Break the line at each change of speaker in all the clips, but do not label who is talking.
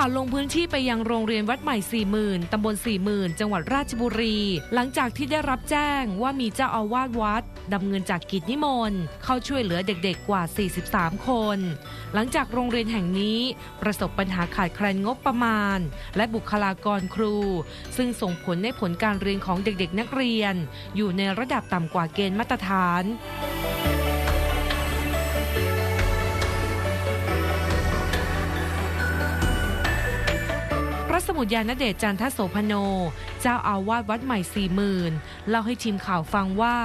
ข่าวลงพื้นที่ไปยังโรงเรียนวัดใหม่40,000ตำบล40,000จังหวัดราชบุรี หลังจากที่ได้รับแจ้งว่ามีเจ้าอาวาสวัดดำเงินจากกิจนิมนต์เข้าช่วยเหลือเด็กๆกว่า 43 คน หลังจากโรงเรียนแห่งนี้ ประสบปัญหาขาดแคลนงบประมาณ และบุคลากรครู ซึ่งส่งผลให้ผลการเรียนของเด็กๆนักเรียน อยู่ในระดับต่ำกว่าเกณฑ์มาตรฐาน มุทรยานเดชจันทโสพโน เจ้าอาวาสวัดใหม่สี่หมื่นเล่าให้ทีมข่าวฟังว่า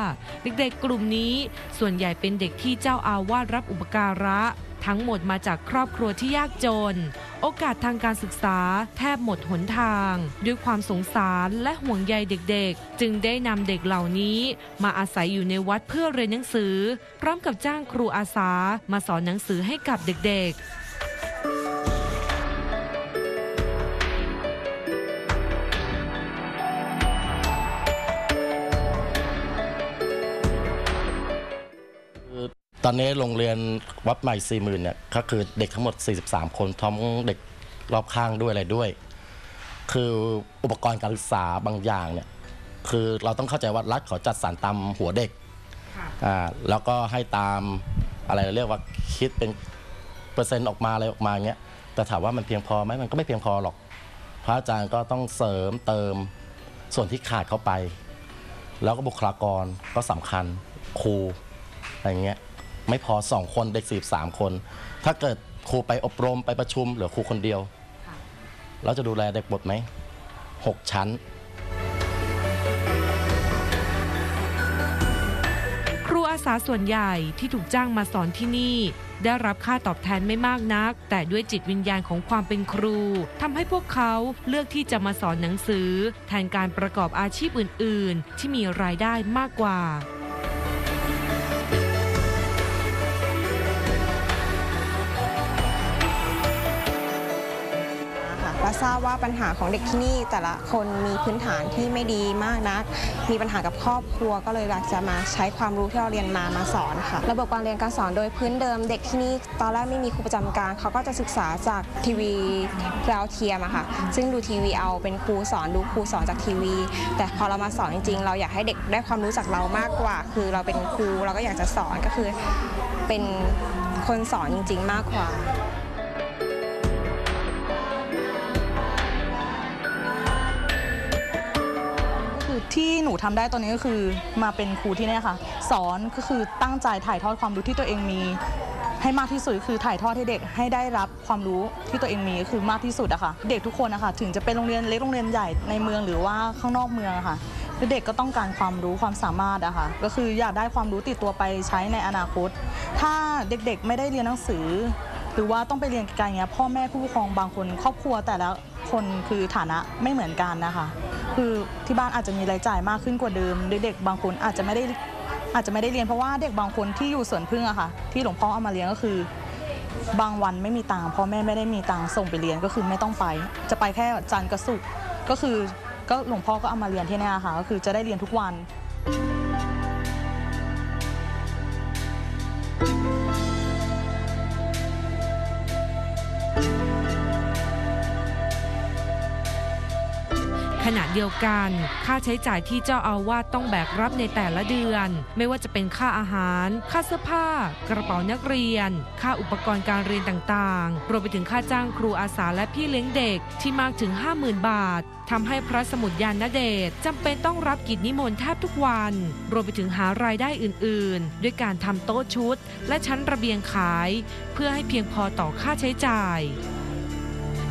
เด็กๆกลุ่มนี้ส่วนใหญ่เป็นเด็กที่เจ้าอาวาสรับอุปการะ ทั้งหมดมาจากครอบครัวที่ยากจน โอกาสทางการศึกษาแทบหมดหนทาง ด้วยความสงสารและห่วงใยเด็กๆ จึงได้นำเด็กเหล่านี้ มาอาศัยอยู่ในวัดเพื่อเรียนหนังสือ พร้อมกับจ้างครูอาสามาสอนหนังสือให้กับเด็กๆ
ตอนนี้โรงเรียนวัดใหม่สี่หมื่นเนี่ยก็คือเด็กทั้งหมด 43 คนพร้อมเด็กรอบข้างด้วยอะไรด้วย คืออุปกรณ์การศึกษาบางอย่างเนี่ยคือเราต้องเข้าใจว่ารัฐเขาจัดสรรตามหัวเด็กอ่าแล้วก็ให้ตามอะไรเรียกว่าคิดเป็นเปอร์เซ็นต์ออกมาอะไรออกมาเงี้ยแต่ถามว่ามันเพียงพอไหมมันก็ไม่เพียงพอหรอก พระอาจารย์ก็ต้องเสริมเติมส่วนที่ขาดเข้าไป แล้วก็บุคลากรก็สำคัญครูอะไรเงี้ย ไม่พอสองคนเด็กสี่สามคน ถ้าเกิดครูไปอบรมไปประชุมเหลือครูคนเดียว เราจะดูแลเด็กหมดไหมหกชั้น
ครูอาสาส่วนใหญ่ที่ถูกจ้างมาสอนที่นี่ ได้รับค่าตอบแทนไม่มากนัก แต่ด้วยจิตวิญญาณของความเป็นครูทำให้พวกเขาเลือกที่จะมาสอนหนังสือ แทนการประกอบอาชีพอื่น ๆ ที่มีรายได้มากกว่า
ทราบว่าปัญหาของเด็กที่นี่ แต่ละคนมีพื้นฐานที่ไม่ดีมากนัก มีปัญหากับครอบครัวก็เลยอยากจะมาใช้ความรู้ที่เราเรียนมามาสอนค่ะ ระบบการเรียนการสอนโดยพื้นเดิม เด็กที่นี่ตอนแรกไม่มีครูประจำการเขาก็จะศึกษาจากทีวีดาวเทียมอะค่ะ ซึ่งดูทีวีเอาเป็นครูสอนดูครูสอนจากทีวี แต่พอเรามาสอนจริง ๆ เราอยากให้เด็กได้ความรู้จากเรามากกว่า คือเราเป็นครูเราก็อยากจะสอนก็คือเป็นคนสอนจริง ๆ มากกว่า
ที่หนูทำได้ตอนนี้ก็คือมาเป็นครูที่นี่ค่ะ สอนก็คือตั้งใจถ่ายทอดความรู้ที่ตัวเองมี ให้มากที่สุดคือถ่ายทอดให้เด็กให้ได้รับความรู้ที่ตัวเองมีก็คือมากที่สุดอะค่ะ เด็กทุกคนนะคะถึงจะเป็นโรงเรียนเล็กโรงเรียนใหญ่ในเมืองหรือว่าข้างนอกเมืองอะค่ะเด็กก็ต้องการความรู้ความสามารถอะค่ะก็คืออยากได้ความรู้ติดตัวไปใช้ในอนาคต ถ้าเด็กๆไม่ได้เรียนหนังสือ หรือว่าต้องไปเรียนไกลเงี้ยพ่อแม่ผู้ปกครองบางคน ครอบครัวแต่ละคนคือฐานะไม่เหมือนกันนะคะ คือที่บ้านอาจจะมีรายจ่ายมากขึ้นกว่าเดิมเด็กๆบางคนอาจจะไม่ได้อาจจะไม่ได้เรียนเพราะว่าเด็กบางคนที่อยู่สวนพึ่งอะค่ะ ที่หลวงพ่อเอามาเลี้ยงก็คือ บางวันไม่มีตังค์พ่อแม่ไม่ได้มีตังค์ส่งไปเรียนก็คือไม่ต้องไป จะไปแค่จันทร์กับศุกร์ก็คือก็หลวงพ่อก็เอามาเรียนที่เนี่ยค่ะก็คือจะได้เรียนทุกวัน
ขณะเดียวกัน ค่าใช้จ่ายที่เจ้าอาวาสต้องแบกรับในแต่ละเดือน ไม่ว่าจะเป็นค่าอาหาร ค่าเสื้อผ้า กระเป๋านักเรียน ค่าอุปกรณ์การเรียนต่างๆ รวมไปถึงค่าจ้างครูอาสาและพี่เลี้ยงเด็กที่มากถึง 50,000 บาททำให้พระสมุทรยานนเดชจำเป็นต้องรับกิจนิมนต์แทบทุกวัน รวมไปถึงหารายได้อื่นๆ ด้วยการทำโต๊ะชุด และชั้นระเบียงขาย เพื่อให้เพียงพอต่อค่าใช้จ่าย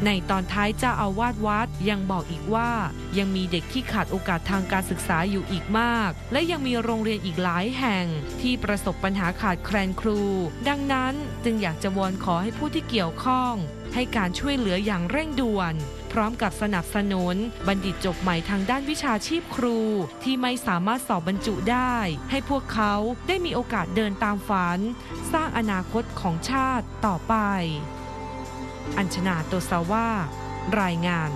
ในตอนท้ายเจ้าอาวาสวัดยังบอกอีกว่า ยังมีเด็กที่ขาดโอกาสทางการศึกษาอยู่อีกมาก และยังมีโรงเรียนอีกหลายแห่ง ที่ประสบปัญหาขาดแคลนครู ดังนั้นจึงอยากจะวอนขอให้ผู้ที่เกี่ยวข้อง ให้การช่วยเหลืออย่างเร่งด่วน พร้อมกับสนับสนุน บัณฑิตจบใหม่ทางด้านวิชาชีพครู ที่ไม่สามารถสอบบรรจุได้ ให้พวกเขาได้มีโอกาสเดินตามฝัน สร้างอนาคตของชาติต่อไป อัญชนาโตซาว่ารายงาน